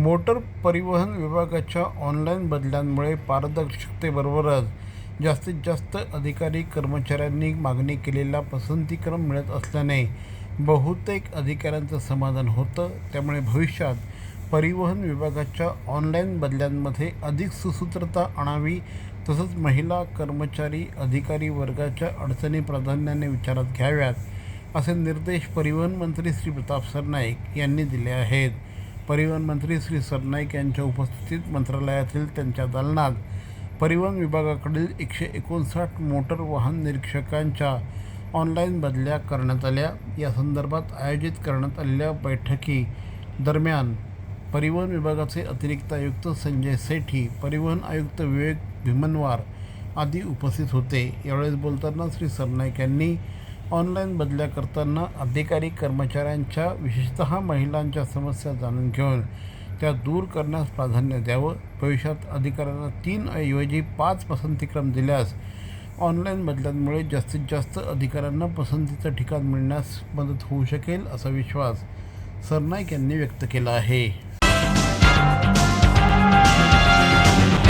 Motor परिवहन विभागाच्या online बदल्यांमुळे पारदर्शकतेबरोबरच जास्तीत जास्त अधिकारी कर्मचाऱ्यांनी मागणी केलेला पसंतीक्रम मिळत असल्याने बहुतेक अधिकाऱ्यांचं समाधान होतं. त्यामुळे भविष्यात परिवहन विभागाच्या ऑनलाईन बदल्यांमध्ये अधिक सुसूत्रता आणावी तसंच महिला कर्मचारी अधिकारी वर्गाच्या अडचणी प्राधान्याने विचारात घ्याव्यात असे निर्देश परिवहन मंत्री श्री प्रताप सरनाईक यांनी दिले आहेत. परिवहन मंत्री श्री सरनाईक यांच्या उपस्थितीत मंत्रालयातील त्यांच्या दालनात परिवहन विभागाकडील एकशे एकोणसाठ मोटर वाहन निरीक्षकांच्या ऑनलाईन बदल्या करण्यात आल्या. या संदर्भात आयोजित करण्यात आलेल्या बैठकी दरम्यान परिवहन विभागाचे अतिरिक्त आयुक्त संजय सेठी परिवहन आयुक्त विवेक भीमनवार आदी उपस्थित होते. यावेळेस बोलताना श्री सरनाईक यांनी ऑनलाईन बदल्या करताना अधिकारी कर्मचाऱ्यांच्या विशेषतः महिलांच्या समस्या जाणून घेऊन त्या दूर करण्यास प्राधान्य द्यावं. भविष्यात अधिकाऱ्यांना तीन ऐवजी पाच पसंतीक्रम दिल्यास ऑनलाईन बदल्यांमुळे जास्तीत जास्त अधिकाऱ्यांना पसंतीचं ठिकाण मिळण्यास मदत होऊ शकेल असा विश्वास सरनाईक यांनी व्यक्त केला आहे.